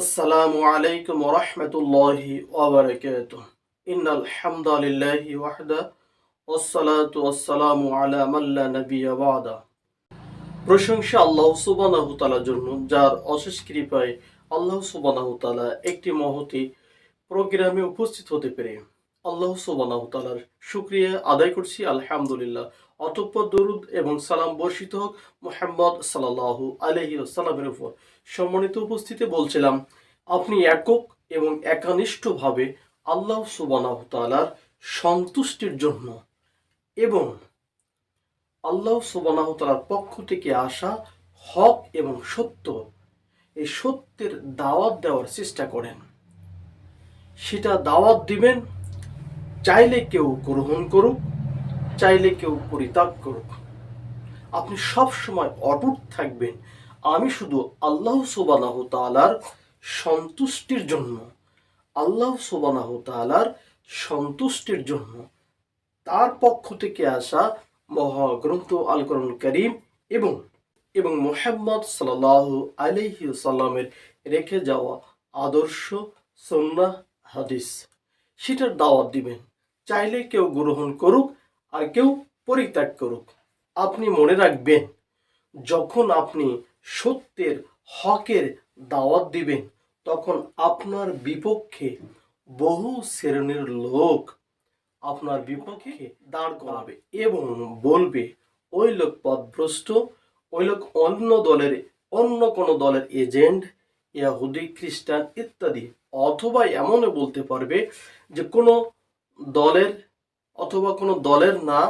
আসসালামু আলাইকুম রহমতুল্লাহি ইন্নাল ওয়াহদা ওয়াসসালাতু ওয়াসসালামু আলা মাল্লা নাবিয়্যা প্রশংসা আল্লাহ সুবহানাহু তাআলার জন্য, যার অশেষ কৃপায় আল্লাহ সুবহানাহু তাআলা একটি মহতি প্রোগ্রামে উপস্থিত হতে পেরে আল্লাহ সুবহানাহু তাআলার শুকরিয়া আদায় করছি, আলহামদুলিল্লাহ। অতঃপর দরুদ এবং সালাম বর্ষিত হোক মুহাম্মদ সাল্লাল্লাহু আলাইহি ওয়াসাল্লামের উপর। সম্মানিত উপস্থিতি বলছিলাম, আপনি একক এবং একানিষ্ঠভাবে আল্লাহ সুবহানাহু তাআলার সন্তুষ্টির জন্য এবং আল্লাহ সুবহানাহু তাআলার পক্ষ থেকে আসা হক এবং সত্য, এই সত্যের দাওয়াত দেওয়ার চেষ্টা করেন। সেটা দাওয়াত দিবেন, চাইলে কেউ গ্রহণ করুক চাইলে কেউ পরিত্যাগ করুক। আপনি সব সময় অটুট থাকবেন। আমি শুধু আল্লাহ সুবানাহ তালার সন্তুষ্টির জন্য, আল্লাহ সুবানাহ তালার সন্তুষ্টির জন্য তার পক্ষ থেকে আসা মহাগ্রন্থ আল করুন করিম এবং এবং মোহাম্মদ সাল্লাহ আলহি সাল্লামের রেখে যাওয়া আদর্শ সন্না হাদিস। সেটার দাওয়াত দিবেন। চাইলে কেউ গ্রহণ করুক আর কেউ পরিত্যাগ করুক। আপনি মনে রাখবেন, যখন আপনি সত্যের, হকের দাওয়াত দিবেন, তখন আপনার বিপক্ষে বহু শ্রেণির লোক আপনার বিপক্ষে দাঁড় করাবে এবং বলবে, ওই লোক পদভ্রষ্ট, ওই লোক অন্য দলের, অন্য কোনো দলের এজেন্ট ইয়াহুদি খ্রিস্টান ইত্যাদি। অথবা এমনও বলতে পারবে যে কোনো দলের অথবা কোনো দলের না,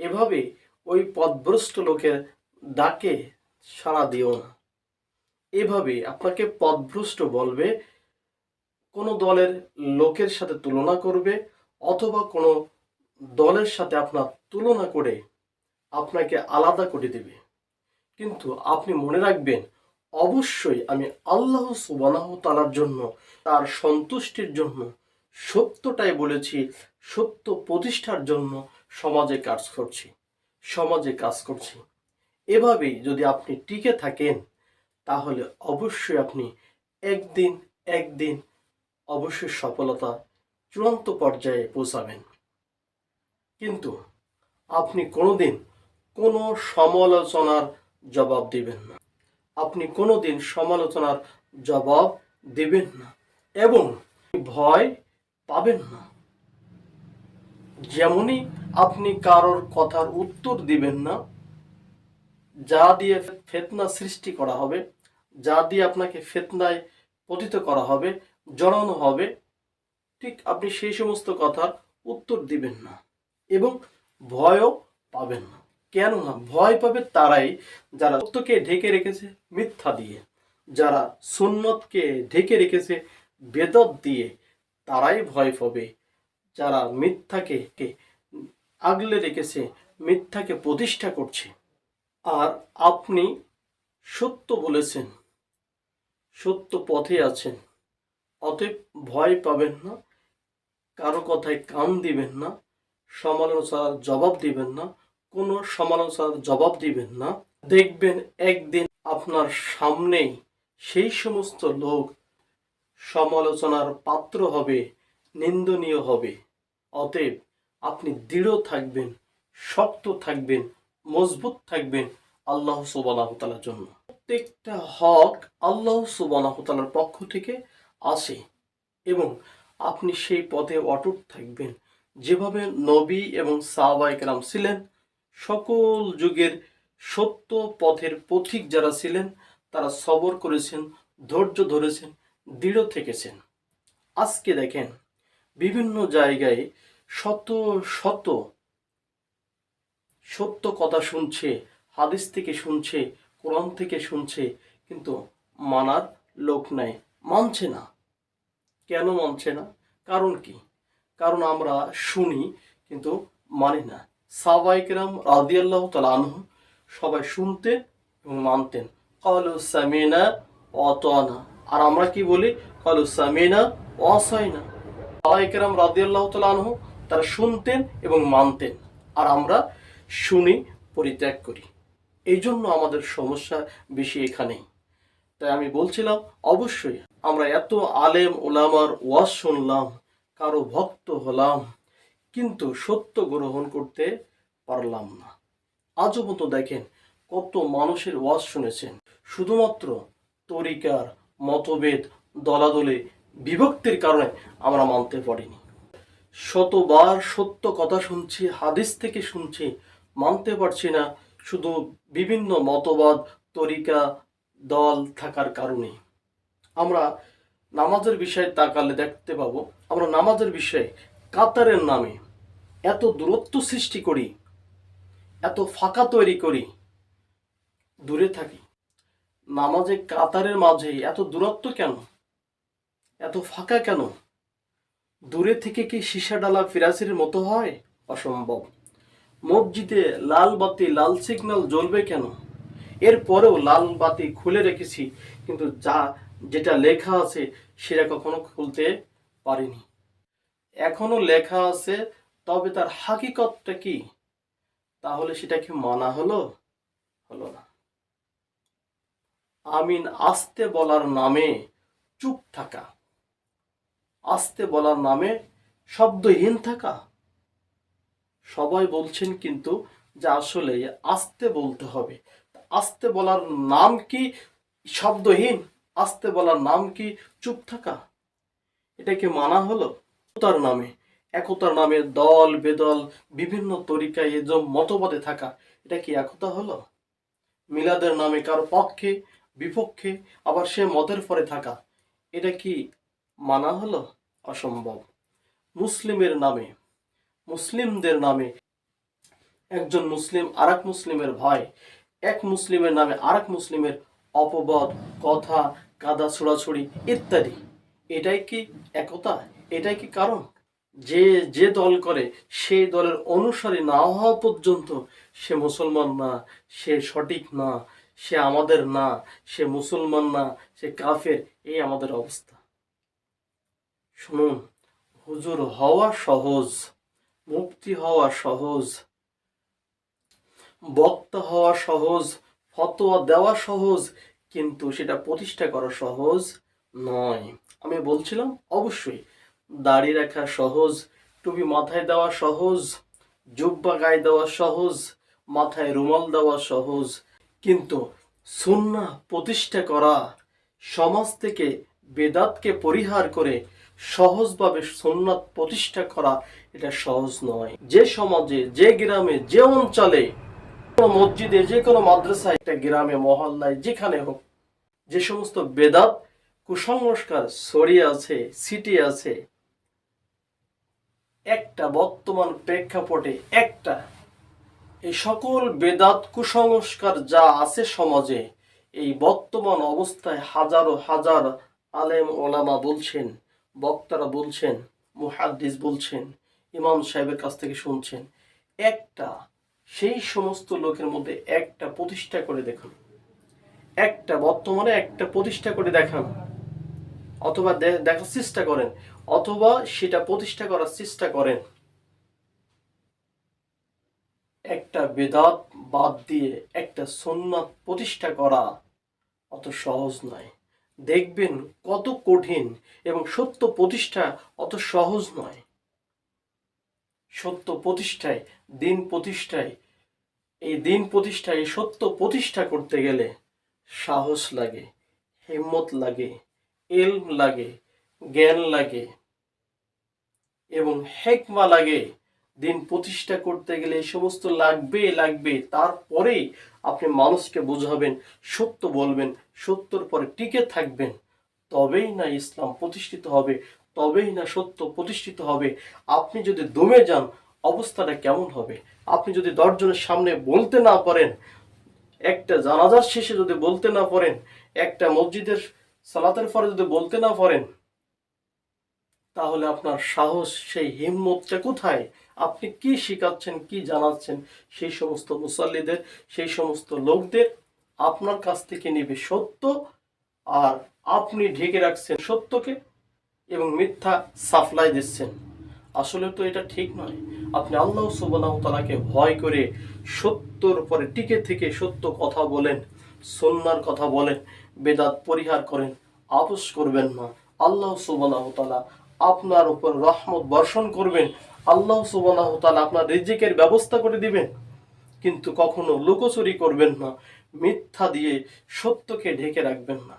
এভাবে ওই পদভ্রষ্ট লোকের ডাকে সাড়া দিও না। এভাবে আপনাকে পদভ্রষ্ট বলবে, কোনো দলের লোকের সাথে তুলনা করবে, অথবা কোনো দলের সাথে আপনার তুলনা করে আপনাকে আলাদা করে দেবে। কিন্তু আপনি মনে রাখবেন, অবশ্যই আমি আল্লাহ সুবানাহ তালার জন্য, তার সন্তুষ্টির জন্য সত্যটাই বলেছি, সত্য প্রতিষ্ঠার জন্য সমাজে কাজ করছি, সমাজে কাজ করছি। এভাবেই যদি আপনি টিকে থাকেন, তাহলে অবশ্যই আপনি একদিন একদিন অবশ্যই সফলতা চূড়ান্ত পর্যায়ে পৌঁছাবেন। কিন্তু আপনি কোনোদিন কোনো সমালোচনার জবাব দিবেন না। আপনি কোনোদিন সমালোচনার জবাব দেবেন না। এবং ভয় পাবেন না। যেমনই আপনি কারোর কথার উত্তর দিবেন না, যা দিয়ে ফেতনা সৃষ্টি করা হবে, যা দিয়ে আপনাকে ফেতনায় পতিত করা হবে, জড়ানো হবে, ঠিক আপনি সেই সমস্ত কথার উত্তর দিবেন না এবং ভয়ও পাবেন না। কেননা ভয় পাবে তারাই যারা সত্যকে ঢেকে রেখেছে মিথ্যা দিয়ে, যারা সুন্নতকে ঢেকে রেখেছে বেদত দিয়ে তারাই ভয় পাবে। যারা মিথ্যাকে আগলে রেখেছে, মিথ্যাকে প্রতিষ্ঠা করছে। আর আপনি সত্য বলেছেন, সত্য পথে আছেন। অতএব ভয় পাবেন না, কারও কথায় কান দিবেন না, সমালোচনার জবাব দিবেন না, কোনো সমালোচনার জবাব দিবেন না। দেখবেন একদিন আপনার সামনেই সেই সমস্ত লোক সমালোচনার পাত্র হবে, নিন্দনীয় হবে। অতএব আপনি দৃঢ় থাকবেন, শক্ত থাকবেন, মজবুত থাকবেন আল্লাহ সুবানাহতালার জন্য। প্রত্যেকটা হক আল্লাহ সুবানাহতালার পক্ষ থেকে আসে এবং আপনি সেই পথে অটুট থাকবেন। যেভাবে নবী এবং সাহবাইকরাম ছিলেন, সকল যুগের সত্য পথের পথিক যারা ছিলেন, তারা সবর করেছেন, ধৈর্য ধরেছেন দৃঢ় থেকেছেন। আজকে দেখেন, বিভিন্ন জায়গায় শত শত সত্য কথা শুনছে, হাদিস থেকে শুনছে, কোরআন থেকে শুনছে, কিন্তু মানার লোক নাই। মানছে না। কেন মানছে না? কারণ কি? কারণ আমরা শুনি, কিন্তু মানি না। সাবাইকরাম রাদিয়াল্লাহ তালা আনহু সবাই শুনতেন এবং মানতেন। কলু সামিনা অতনা। আর আমরা কি বলি? তারা শুনতেন এবং মানতেন। আর আমরা শুনি, পরিত্যাগ করি। এই জন্য আমাদের সমস্যা বেশি এখানেই। তাই আমি বলছিলাম, অবশ্যই আমরা এত আলেম ওলামার ওয়াজ শুনলাম, কারও ভক্ত হলাম, কিন্তু সত্য গ্রহণ করতে পারলাম না। আজও মতো দেখেন কত মানুষের ওয়াজ শুনেছেন। শুধুমাত্র তরিকার মতভেদ, দলাদলে, বিভক্তির কারণে আমরা মানতে পারিনি। শতবার সত্য কথা শুনছি, হাদিস থেকে শুনছি, মানতে পারছি না, শুধু বিভিন্ন মতবাদ, তরিকা, দল থাকার কারণে। আমরা নামাজের বিষয়ে তাকালে দেখতে পাবো, আমরা নামাজের বিষয়ে কাতারের নামে এত দূরত্ব সৃষ্টি করি, এত ফাঁকা তৈরি করি, দূরে থাকি। নামাজে কাতারের মাঝে এত দূরত্ব কেন? এত ফাঁকা কেন? দূরে থেকে কি সীসা ডালা ফিরাসির মতো হয়? অসম্ভব। মসজিদে লাল বাতি, লাল সিগন্যাল জ্বলবে কেন? এরপরেও লাল বাতি খুলে রেখেছি, কিন্তু যা, যেটা লেখা আছে, সেটা কখনো খুলতে পারিনি। এখনও লেখা আছে, তবে তার হাকিকতটা কি? তাহলে সেটা কি মানা হলো? হলো না। আমিন, আস্তে বলার নামে চুপ থাকা। আস্তে বলার নামে শব্দহীন থাকা। সবাই বলছেন কিন্তু যে আসলে আস্তে বলতে হবে। আস্তে বলার নাম কি শব্দহীন? আস্তে বলার নাম কি চুপ থাকা? এটাকে মানা হলো? একতার নামে। একতার নামে দল, বেদল, বিভিন্ন তরিকায় এজম মতবাদে থাকা, এটা কি একতা হলো? মিলাদের নামে কারও পক্ষে বিপক্ষে আবার সে মতের পরে থাকা। এটা কি মানা হলো? অসম্ভব। মুসলিমের নামে, মুসলিমদের নামে। একজন মুসলিম, আরেক মুসলিমের ভাই। এক মুসলিমের নামে আরেক মুসলিমের অপবাদ, কথা, কাদা, ছোড়াছুড়ি ইত্যাদি। এটাই কি একতা? এটাই কি কারণ? যে যে দল করে, সেই দলের অনুসারী না হওয়া পর্যন্ত সে মুসলমান না, সে সঠিক না। সে আমাদের না, সে মুসলমান না, সে কাফের, এই আমাদের অবস্থা। শুনুন, হুজুর হওয়া সহজ মুক্তি হওয়া সহজ, বক্তা হওয়া সহজ, ফতোয়া দেওয়া সহজ, কিন্তু সেটা প্রতিষ্ঠা করা সহজ নয়। আমি বলছিলাম, অবশ্যই দাড়ি রাখা সহজ, টুপি মাথায় দেওয়া সহজ, জুব্বা গায়ে দেওয়া সহজ, মাথায় রুমাল দেওয়া সহজ কিন্তু সুন্নাহ প্রতিষ্ঠা করা সমাজ থেকে বেদাতকে পরিহার করে সহজভাবে সুন্নাত প্রতিষ্ঠা করা এটা সহজ নয়। যে সমাজে, যে গ্রামে, যে অঞ্চলে কোনো মসজিদে, যে কোনো মাদ্রাসায়, একটা গ্রামে, মহল্লায়, যেখানে হোক, যে সমস্ত বেদাত কুসংস্কার ছড়িয়ে আছে সিটি আছে, একটা বর্তমান প্রেক্ষাপটে একটা এই সকল বেদাত কুসংস্কার যা আছে সমাজে, এই বর্তমান অবস্থায় হাজারো হাজার আলেম ওলামা বলছেন, বক্তারা বলছেন, মুহাদ্দিস বলছেন, ইমাম সাহেবের কাছ থেকে শুনছেন। একটা, সেই সমস্ত লোকের মধ্যে একটা প্রতিষ্ঠা করে দেখান। একটা, বর্তমানে একটা প্রতিষ্ঠা করে দেখান। অথবা দেখার চেষ্টা করেন। অথবা সেটা প্রতিষ্ঠা করার চেষ্টা করেন। একটা বেদাত বাদ দিয়ে একটা সুন্নাত প্রতিষ্ঠা করা অত সহজ নয়। দেখবেন কত কঠিন এবং সত্য প্রতিষ্ঠা অত সহজ নয়। সত্য প্রতিষ্ঠায়, দিন প্রতিষ্ঠায়, এই দিন প্রতিষ্ঠায় সত্য প্রতিষ্ঠা করতে গেলে সাহস লাগে, হিম্মত লাগে এলম লাগে, জ্ঞান লাগে এবং হেকমা লাগে দিন প্রতিষ্ঠা করতে গেলে এই সমস্ত লাগবে লাগবে। তারপরেই আপনি মানুষকে বোঝাবেন, সত্য বলবেন, সত্যর পরে টিকে থাকবেন। তবেই না ইসলাম প্রতিষ্ঠিত হবে, তবেই না সত্য প্রতিষ্ঠিত হবে। আপনি যদি দমে যান, অবস্থাটা কেমন হবে? আপনি যদি দশজনের সামনে বলতে না পারেন, একটা জানাজার শেষে যদি বলতে না পারেন, একটা মসজিদের সালাতের পরে যদি বলতে না পারেন তাহলে আপনার সাহস, সেই হিম্মতটা কোথায়? আপনি কি শিখাচ্ছেন, কি জানাচ্ছেন? সেই সমস্ত মুসাল্লিদের, সেই সমস্ত লোকদের আপনার কাছ থেকে নেবে সত্য আর আপনি ঢেকে রাখছেন সত্যকে এবং মিথ্যা সাপ্লাই দিচ্ছেন। আসলে তো এটা ঠিক নয়। আপনি আল্লাহ সুবহানাহু তাআলাকে ভয় করে সত্যর উপরে টিকে থেকে সত্য কথা বলেন সন্ন্যার কথা বলেন, বেদাত পরিহার করেন, আপোষ করবেন না। আল্লাহ সুবহানাহু তাআলা আপনার উপর রহমত বর্ষণ করবেন। আল্লাহ তাআলা আপনার রিজিকের ব্যবস্থা করে দিবেন। কিন্তু কখনো লুকোচুরি করবেন না, মিথ্যা দিয়ে সত্যকে ঢেকে রাখবেন না।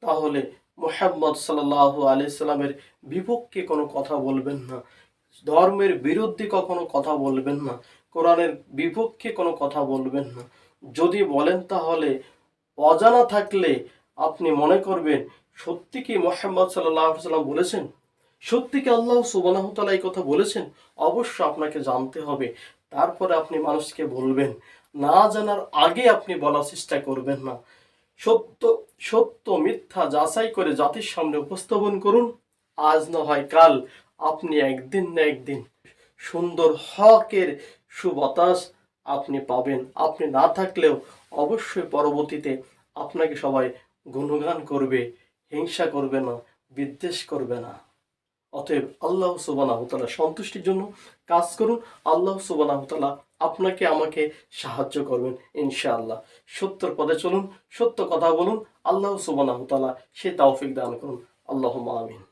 তাহলে মোহাম্মদ সাল্লাহ আলাইসাল্লামের বিপক্ষে কোনো কথা বলবেন না। ধর্মের বিরুদ্ধে কখনো কথা বলবেন না। কোরআনের বিপক্ষে কোনো কথা বলবেন না। যদি বলেন তাহলে অজানা থাকলে আপনি মনে করবেন সত্যি কি মোহাম্মদ সাল্লাম বলেছেন? সত্যি কি আল্লাহ সুবানাহতালা এই কথা বলেছেন? অবশ্য আপনাকে জানতে হবে। তারপরে আপনি মানুষকে বলবেন। না জানার আগে আপনি বলার চেষ্টা করবেন না। সত্য সত্য মিথ্যা যাচাই করে জাতির সামনে উপস্থাপন করুন। আজ না হয় কাল। আপনি একদিন না একদিন সুন্দর হকের সুবাতাস আপনি পাবেন। আপনি না থাকলেও অবশ্যই পরবর্তীতে আপনাকে সবাই গুণগান করবে। হিংসা করবে না, বিদ্বেষ করবে না। অতএব আল্লাহ সুবানাহতালা সন্তুষ্টির জন্য কাজ করুন। আল্লাহ সুবানাহতালা আপনাকে আমাকে সাহায্য করবেন ইনশাআল্লাহ। সত্যর পদে চলুন, সত্য কথা বলুন। আল্লাহ সুবানাহতালা সে তাওফিক দান করুন। আল্লাহ আমিন।